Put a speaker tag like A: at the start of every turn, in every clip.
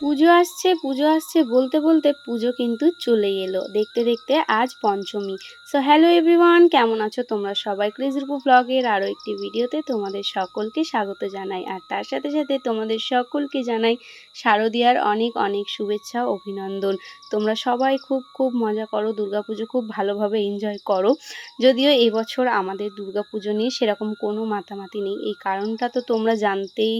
A: পুজো আসছে পুজো আসছে বলতে বলতে পুজো কিন্তু চলে এলো। দেখতে দেখতে আজ পঞ্চমী। সো হ্যালো এভরিওয়ান কেমন আছো তোমরা সবাই? ক্রিজরূপ ব্লগের আরও একটি ভিডিওতে তোমাদের সকলকে স্বাগত জানাই। আর তার সাথে সাথে তোমাদের সকলকে জানাই শারদীয়ার অনেক অনেক শুভেচ্ছা অভিনন্দন। তোমরা সবাই খুব খুব মজা করো, দুর্গাপুজো খুব ভালোভাবে এনজয় করো। যদিও এবছর আমাদের দুর্গাপুজো নিয়ে সেরকম কোনো মাতামাতি নেই। এই কারণটা তো তোমরা জানতেই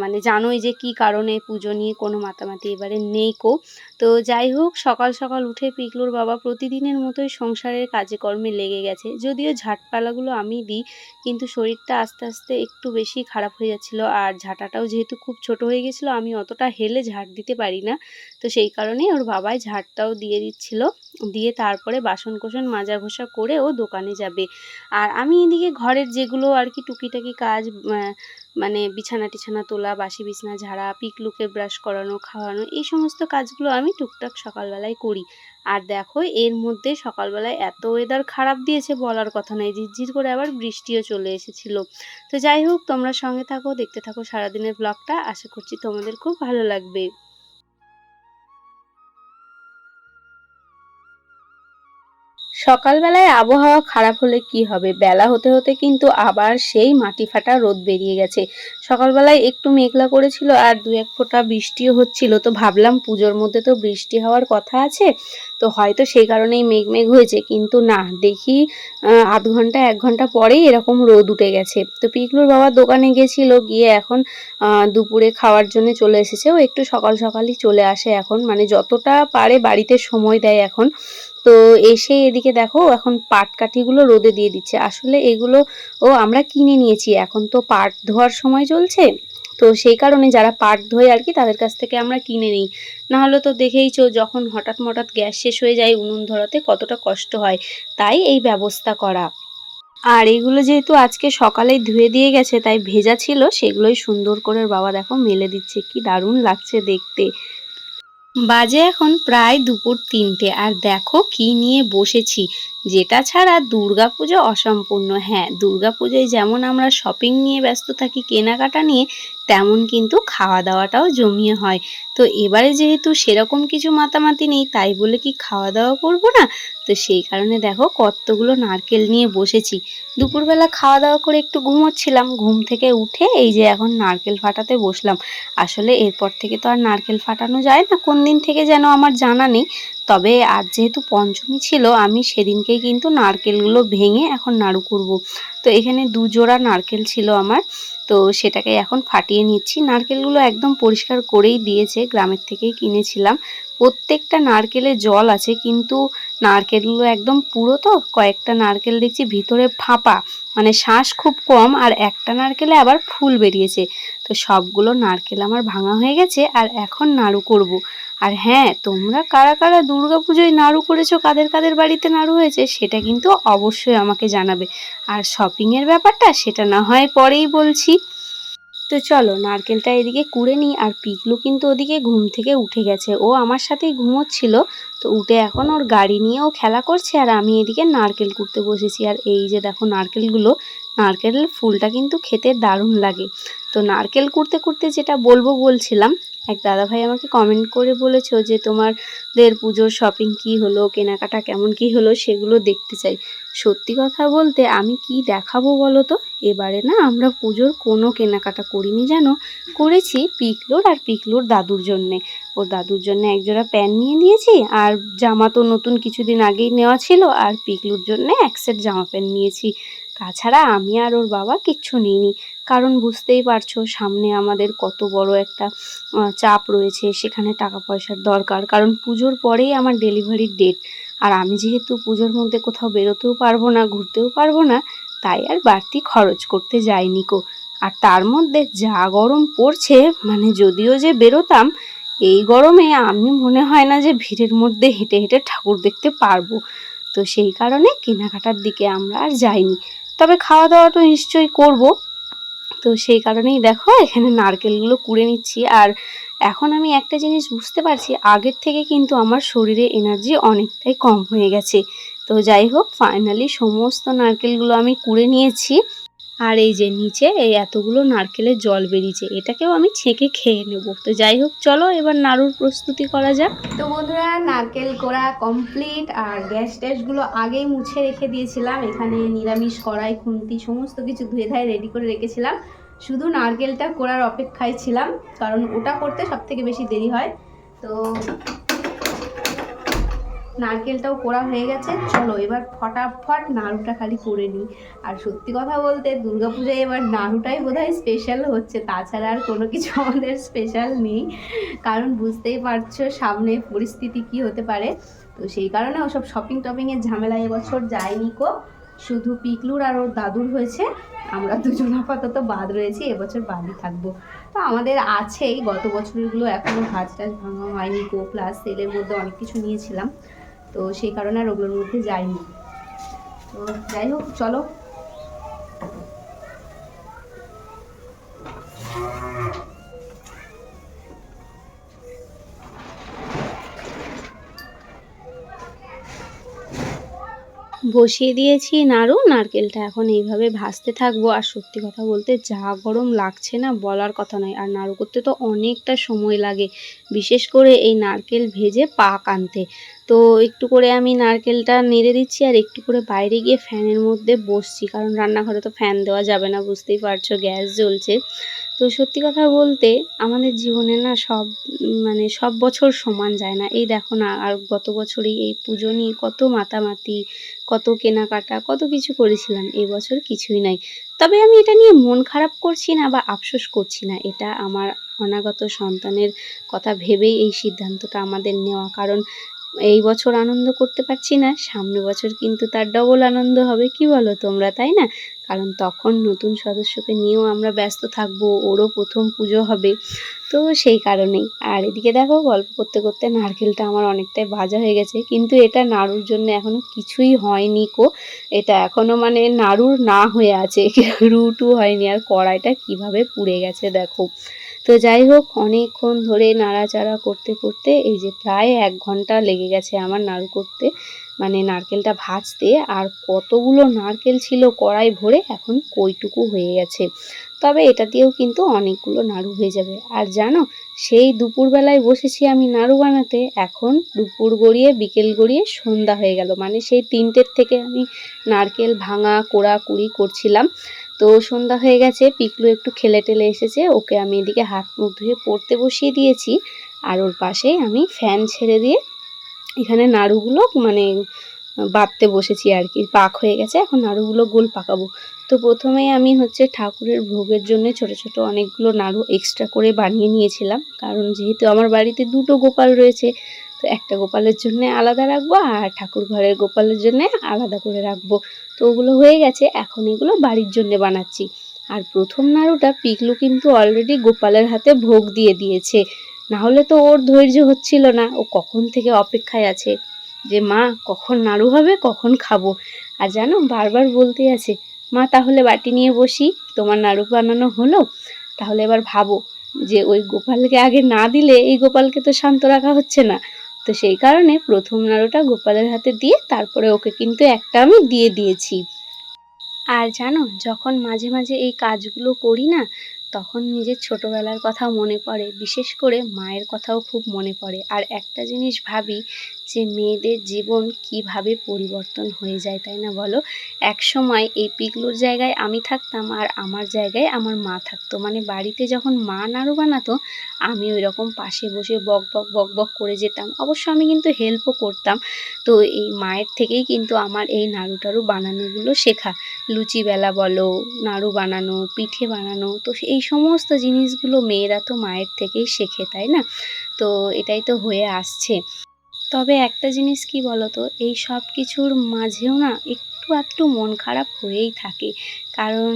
A: মানে জানোই যে কি কারণে পুজো নিয়ে কোনো মাতামাতি এবারে নেই কো। তো যাই হোক, সকাল সকাল উঠে পিকলুর বাবা প্রতিদিনের মতোই সংসারের কাজে কর্মে লেগে গেছে। যদিও ঝাঁটপালাগুলো আমি দিই, কিন্তু শরীরটা আস্তে আস্তে একটু বেশি খারাপ হয়ে যাচ্ছিল। আর ঝাঁটাটাও যেহেতু খুব ছোট হয়ে গেছিল, আমি অতটা হেলে ঝাঁট দিতে পারি না। তো সেই কারণেই ওর বাবাই ঝাঁটটাও দিয়ে দিচ্ছিল। দিয়ে তারপরে বাসন কোসন মাজা ঘষা করে ও দোকানে যাবে। আর আমি এদিকে ঘরের যেগুলো আর কি টুকিটাকি কাজ মানে বিছানা টিছানা তোলা, বাসি বিছানা ঝাড়া, পিকলুকে ব্রাশ করানো, খাওয়ানো, এই সমস্ত কাজগুলো আমি টুকটাক সকালবেলায় করি। আর দেখো, এর মধ্যে সকালবেলায় এত ওয়েদার খারাপ দিয়েছে বলার কথা নয়, ঝিরঝির করে আবার বৃষ্টিও চলে এসেছিল। তো যাই হোক, তোমরা সঙ্গে থাকো, দেখতে থাকো সারাদিনের ব্লগটা আশা করছি তোমাদের খুব ভালো লাগবে। সকালবেলায় আবহাওয়া খারাপ হলে কি হবে? বেলা হতে হতে কিন্তু আবার সেই মাটি ফাটা রোদ বেরিয়ে গেছে। সকালবেলায় একটু মেঘলা করেছিল আর দু এক ফোঁটা বৃষ্টিও হচ্ছিল। তো ভাবলাম পুজোর মধ্যে তো বৃষ্টি হওয়ার কথা আছে, তো হয়তো সেই কারণেই মেঘ মেঘ হয়েছে। কিন্তু না, দেখি আধ ঘণ্টা, এক ঘণ্টা পরেই এরকম রোদ উঠে গেছে। তো পিকলুর বাবার দোকানে গেছিল, গিয়ে এখন দুপুরে খাওয়ার জন্য চলে এসেছে। ও একটু সকাল সকালই চলে আসে এখন। মানে যতটা পারে বাড়িতে সময় দেয় এখন। তো এসে এদিকে দেখো, এখন পাট কাঠিগুলো রোদে দিয়ে দিচ্ছে। আসলে এগুলো ও আমরা কিনে নিয়েছি, এখন তো পাট ধোয়ার সময় চলছে। তো সেই কারণে যারা পাট ধোয় আর কি, তাদের কাছ থেকে আমরা কিনে নিই। নাহলে তো দেখেইছো যখন হঠাৎ মঠাৎ গ্যাস শেষ হয়ে যায় উনুন ধরাতে, কতটা কষ্ট হয়। তাই এই ব্যবস্থা করা। আর এগুলো যেহেতু আজকে সকালেই ধুয়ে দিয়ে গেছে, তাই ভেজা ছিল, সেগুলোই সুন্দর করে বাবা দেখো মেলে দিচ্ছে। কি দারুণ লাগছে দেখতে। বাজে এখন প্রায় দুপুর তিনটে আর দেখো কি নিয়ে বসেছি। যেটা ছাড়া দুর্গাপুজো অসম্পূর্ণ। হ্যাঁ দুর্গাপুজোয় যেমন আমরা শপিং নিয়ে ব্যস্ত থাকি, কেনাকাটা নিয়ে তেমন কিন্তু খাওয়া দাওয়াটাও জমিয়ে হয়। তো এবারে যেহেতু সেরকম কিছু মাতামাতি নেই, তাই বলে কি খাওয়া দাওয়া করব না? তো সেই কারণে দেখো কতগুলো নারকেল নিয়ে বসেছি। দুপুরবেলা খাওয়া দাওয়া করে একটু ঘুমোচ্ছিলাম। ঘুম থেকে উঠে এই যে এখন নারকেল ফাটাতে বসলাম। আসলে এরপর থেকে তো আর নারকেল ফাটানো যায় না। কোন দিন থেকে যেন আমার জানা নেই। তবে আজ যেহেতু পঞ্চমী ছিল, আমি সেদিনকেই কিন্তু নারকেলগুলো ভেঙে এখন নাড়ু করব। তো এখানে দুজোড়া নারকেল ছিল আমার। তো সেটাকে এখন ফাটিয়ে নিচ্ছি। নারকেলগুলো একদম পরিষ্কার করেই দিয়েছে, গ্রামের থেকেই কিনেছিলাম। প্রত্যেকটা নারকেলে জল আছে, কিন্তু নারকেলগুলো একদম পুরো তো, কয়েকটা নারকেল দেখছি ভিতরে ফাঁপা মানে শ্বাস খুব কম আর একটা নারকেলে আবার ফুল বেরিয়েছে। তো সবগুলো নারকেল আমার ভাঙা হয়ে গেছে আর এখন নাড়ু করব। আর হ্যাঁ তোমরা কারা কারা পুজোয় নাড়ু করেছ, কাদের কাদের বাড়িতে নাড়ু হয়েছে, সেটা কিন্তু অবশ্যই আমাকে জানাবে। আর শপিংয়ের ব্যাপারটা, সেটা না হয় পরেই বলছি। তো চলো, নারকেলটা এদিকে কুড়ে নিই আর পিকলু কিন্তু ওদিকে ঘুম থেকে উঠে গেছে। ও আমার সাথেই ঘুমোচ্ছিল, তো উঠে এখন ওর গাড়ি নিয়েও খেলা করছে আর আমি এদিকে নারকেল কুড়তে বসেছি। আর এই যে দেখো নারকেলগুলো নারকেলের ফুলটা কিন্তু খেতে দারুণ লাগে। তো নারকেল কুড়তে কুড়তে যেটা বলব বলছিলাম, এক দাদাভাই আমাকে কমেন্ট করে বলেছ যে, তোমাদের পুজোর শপিং কি হলো? কেনাকাটা কেমন কি হলো? সেগুলো দেখতে চাই। সত্যি কথা বলতে আমি কি দেখাবো বলো তো এবারে না আমরা পুজোর কোনো কেনাকাটা করিনি জানো? করেছি পিকলোর আর পিকলোর দাদুর জন্যে। ওর দাদুর জন্য একজোড়া প্যান্ট নিয়ে নিয়েছি আর জামা তো নতুন কিছুদিন আগেই নেওয়া ছিল আর পিকলুর জন্য এক সেট জামা প্যান্ট নিয়েছি। তাছাড়া আমি আর ওর বাবা কিচ্ছু নিইনি। কারণ বুঝতেই পারছ, সামনে আমাদের কত বড় একটা চাপ রয়েছে, সেখানে টাকা পয়সার দরকার। কারণ পুজোর পরেই আমার ডেলিভারির ডেট। আর আমি যেহেতু পুজোর মধ্যে কোথাও বেরোতেও পারব না, ঘুরতেও পারব না, তাই আর বাড়তি খরচ করতে যাইনি কো। আর তার মধ্যে যা গরম পড়ছে মানে যদিও যে বেরোতাম, এই গরমে আমি মনে হয় না যে ভিড়ের মধ্যে হেঁটে হেঁটে ঠাকুর দেখতে পারব। তো সেই কারণে কেনাকাটার দিকে আমরা আর যাইনি। তবে খাওয়া দাওয়া তো নিশ্চয়ই করব। তো সেই কারণেই দেখো, এখানে নারকেলগুলো কুড়ে নিচ্ছি। আর এখন আমি একটা জিনিস বুঝতে পারছি, আগের থেকে কিন্তু আমার শরীরে এনার্জি অনেকটাই কম হয়ে গেছে। তো যাই হোক ফাইনালি সমস্ত নারকেলগুলো আমি কুড়ে নিয়েছি। আর এই যে নিচে এই এতগুলো নারকেলের জল বেরিয়েছে, এটাকেও আমি ছেঁকে খেয়ে নেব। তো যাই হোক, চলো এবার নাড়ুর প্রস্তুতি করা যাক। তো বন্ধুরা, নারকেল করা কমপ্লিট আর গ্যাস ট্যাসগুলো আগেই মুছে রেখে দিয়েছিলাম। এখানে নিরামিষ কড়াই, খুন্তি, সমস্ত কিছু ধুয়ে ধায় রেডি করে রেখেছিলাম। শুধু নারকেলটা করার অপেক্ষায় ছিলাম, কারণ ওটা করতে সব থেকে বেশি দেরি হয়। তো নারকেলটাও কোড়া হয়ে গেছে। চলো এবার ফটাফট নাড়ুটা খালি করে নিই। আর সত্যি কথা বলতে দুর্গাপূজায় এবার নাড়ুটাই বোধহয় স্পেশাল হচ্ছে। তাছাড়া আর কোনো কিছু আমাদের স্পেশাল নেই। কারণ বুঝতেই পারছ সামনে পরিস্থিতি কি হতে পারে। তো সেই কারণে ওসব শপিং টপিংয়ের ঝামেলা এবছর যায়নি কো। শুধু পিকলুর আর ওর দাদুর হয়েছে। আমরা দুজন আপাতত বাদ রয়েছি, এবছর বাদই থাকব। তো আমাদের আছেই। গত বছরগুলো এখনও ভাজ টাজ ভাঙা হয়নি কো। প্লাস সেলের মধ্যে অনেক কিছু নিয়েছিলাম। তো সেই কারণে আর ওগুলোর মধ্যে যাইনি। তো যাই হোক, চলো। বসিয়ে দিয়েছি নাড়ু, নারকেলটা। এখন এইভাবে ভাজতে থাকব। আর সত্যি কথা বলতে যা গরম লাগছে না, বলার কথা নয়। আর নাড়ু করতে তো অনেকটা সময় লাগে, বিশেষ করে এই নারকেল ভেজে পাক আনতে। তো একটু করে আমি নারকেলটা নেড়ে দিচ্ছি আর একটু করে বাইরে গিয়ে ফ্যানের মধ্যে বসছি। কারণ রান্নাঘরে তো ফ্যান দেওয়া যাবে না, বুঝতেই পারছ, গ্যাস জ্বলছে। তো সত্যি কথা বলতে আমাদের জীবনে না সব মানে সব বছর সমান যায় না। এই দেখো না, আর গত বছরই এই পুজো নিয়ে কত মাতামাতি, কত কেনাকাটা, কত কিছু করেছিলাম এই বছর কিছুই নাই। তবে আমি এটা নিয়ে মন খারাপ করছি না বা আফসোস করছি না, এটা আমার অনাগত সন্তানের কথা ভেবেই এই সিদ্ধান্তটা আমাদের নেওয়া। কারণ এই বছর আনন্দ করতে পারছি না, সামনে বছর কিন্তু তার ডবল আনন্দ হবে, কি বলো তোমরা, তাই না? কারণ তখন নতুন সদস্যকে নিয়েও আমরা ব্যস্ত থাকব, ওরও প্রথম পুজো হবে, তো সেই কারণেই। আর এদিকে দেখো, গল্প করতে করতে নারকেলটা আমার অনেকটাই ভাজা হয়ে গেছে, কিন্তু এটা নাড়ুর জন্য এখনও কিছুই হয়নি কো, এটা এখনও মানে নাড়ুর না হয়ে আছে, রুটু হয়নি, আর কড়াইটা কীভাবে পুড়ে গেছে দেখো। তো যাই হোক, অনেকক্ষণ ধরে নাড়াচাড়া করতে করতে এই যে প্রায় এক ঘণ্টা লেগে গেছে আমার নাড়ু করতে মানে নারকেলটা ভাজতে, আর কতগুলো নারকেল ছিল কড়াই ভরে এখন কইটুকু হয়ে গেছে। তবে এটা দিয়েও কিন্তু অনেকগুলো নাড়ু হয়ে যাবে। আর জানো, সেই দুপুরবেলায় বসেছি আমি নাড়ু বানাতে, এখন দুপুর গড়িয়ে বিকেল গড়িয়ে সন্ধ্যা হয়ে গেল। মানে সেই তিনটের থেকে আমি নারকেল ভাঙা কোড়া কুড়ি করছিলাম। তো সন্ধ্যা হয়ে গেছে, পিকলু একটু খেলে টেলে এসেছে, ওকে আমি এদিকে হাত মুখ ধুয়ে পড়তে বসিয়ে দিয়েছি, আর ওর পাশে আমি ফ্যান ছেড়ে দিয়ে এখানে নাড়ুগুলো মানে বাঁধতে বসেছি আর কি, পাক হয়ে গেছে, এখন নাড়ুগুলো গোল পাকাবো। তো প্রথমেই আমি হচ্ছে ঠাকুরের ভোগের জন্য ছোট ছোট অনেকগুলো নাড়ু এক্সট্রা করে বানিয়ে নিয়েছিলাম, কারণ যেহেতু আমার বাড়িতে দুটো গোপাল রয়েছে তো একটা গোপালের জন্য আলাদা রাখব আর ঠাকুর ঘরের গোপালের জন্য আলাদা করে রাখব। তো ওগুলো হয়ে গেছে, এখন এগুলো বাড়ির জন্য বানাচ্ছি। আর প্রথম নাড়ুটা পিকলু কিন্তু অলরেডি গোপালের হাতে ভোগ দিয়ে দিয়েছে। না হলে তো ওর ধৈর্য হচ্ছিল না, ও কখন থেকে অপেক্ষায় আছে? যে মা, কখন নাড়ু হবে, কখন খাব? আর জানো, বারবার বলতে আছে, মা, তাহলে বাটি নিয়ে বসি, তোমার নাড়ু বানানো হলো? তাহলে এবার ভাবো যে ওই গোপালকে আগে না দিলে এই গোপালকে তো শান্ত রাখা হচ্ছে না। তো সেই কারণে প্রথম নাড়ুটা গোপালের হাতে দিয়ে তারপরে ওকে কিন্তু একটা আমি দিয়ে দিয়েছি। আর জানো, যখন মাঝে মাঝে এই কাজগুলো করি না তখন নিজের ছোটবেলার কথা মনে পড়ে। বিশেষ করে মায়ের কথাও খুব মনে পড়ে। আর একটা জিনিস ভাবি যে, মেয়েদের জীবন কীভাবে পরিবর্তন হয়ে যায়, তাই না বলো? এক সময় এই পিগলুর জায়গায় আমি থাকতাম আর আমার জায়গায় আমার মা থাকতো। মানে বাড়িতে যখন মা নাড়ু বানাতো, আমি ওই রকম পাশে বসে বক বক বক বক করে যেতাম। অবশ্য আমি কিন্তু হেল্পও করতাম। তো এই মায়ের থেকেই কিন্তু আমার এই নাড়ু টাড়ু বানানোগুলো শেখা। লুচি বেলা বলো, নাড়ু বানানো, পিঠে বানানো, তো এই সমস্ত জিনিসগুলো মেয়েরা তো মায়ের থেকেই শেখে, তাই না? তো এটাই তো হয়ে আসছে। তবে একটা জিনিস কি বলতো, এই সব কিছুর মাঝেও না একটু আধটু মন খারাপ হয়েই থাকে। কারণ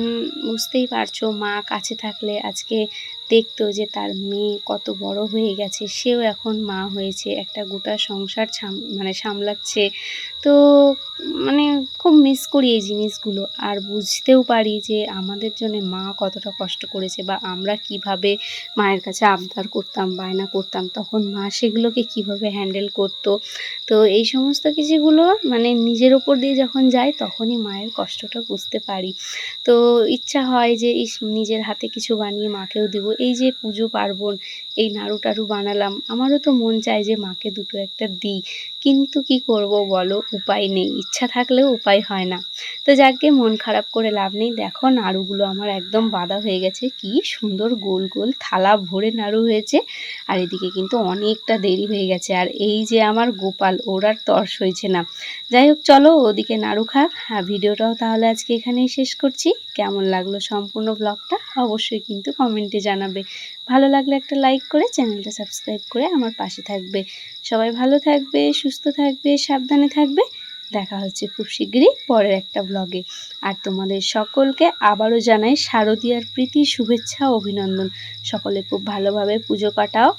A: বুঝতেই পারছ, মা কাছে থাকলে আজকে দেখতো যে তার মেয়ে কত বড় হয়ে গেছে, সেও এখন মা হয়েছে, একটা গোটা সংসার মানে সামলাচ্ছে। তো মানে খুব মিস করি এই জিনিসগুলো। আর বুঝতেও পারি যে আমাদের জন্য মা কতটা কষ্ট করেছে বা আমরা কীভাবে মায়ের কাছে আবদার করতাম, বায়না করতাম, তখন মা সেগুলোকে কীভাবে হ্যান্ডেল করতো। তো এই সমস্ত কিছুগুলো মানে নিজের ওপর দিয়ে যখন যায়, তখনই মায়ের কষ্টটা বুঝতে পারি। তো ইচ্ছা হয় যে ইস নিজের হাতে কিছু বানিয়ে মাকেও দেব। এই যে পুজো পার্বণ, এই নাড়ু টাড়ু বানালাম, আমারও তো মন চায় যে মাকে দুটো একটা দিই। কিন্তু কি করব বলো? উপায় নেই, ইচ্ছা থাকলেও উপায় হয় না। তো যাকে মন খারাপ করে লাভ নেই, দেখো নাড়ুগুলো আমার একদম বাঁধা হয়ে গেছে। কি সুন্দর গোল গোল থালা ভরে নাড়ু হয়েছে। আর এদিকে কিন্তু অনেকটা দেরি হয়ে গেছে। আর এই যে আমার গোপাল, ওর আর তর্স হয়েছে না। যাই হোক, চলো ওদিকে নাড়ু খাক হ্যাঁ ভিডিওটাও তাহলে আজকে এখানেই শেষ করছি। কেমন লাগল সম্পূর্ণ ব্লগটা অবশ্যই কিন্তু কমেন্টে জানাবে। ভালো লাগলে একটা লাইক করে চ্যানেলটা সাবস্ক্রাইব করে আমার পাশে থাকবে। সবাই ভালো থাকবে, সুস্থ থাকবে, সাবধানে থাকবে। দেখা হচ্ছে খুব শীঘ্রই পরের একটা ব্লগে আর তোমাদের সকলকে আবারও জানাই শারদীয়ার প্রীতি, শুভেচ্ছা, অভিনন্দন। সকলে খুব ভালোভাবে পুজো কাটাও।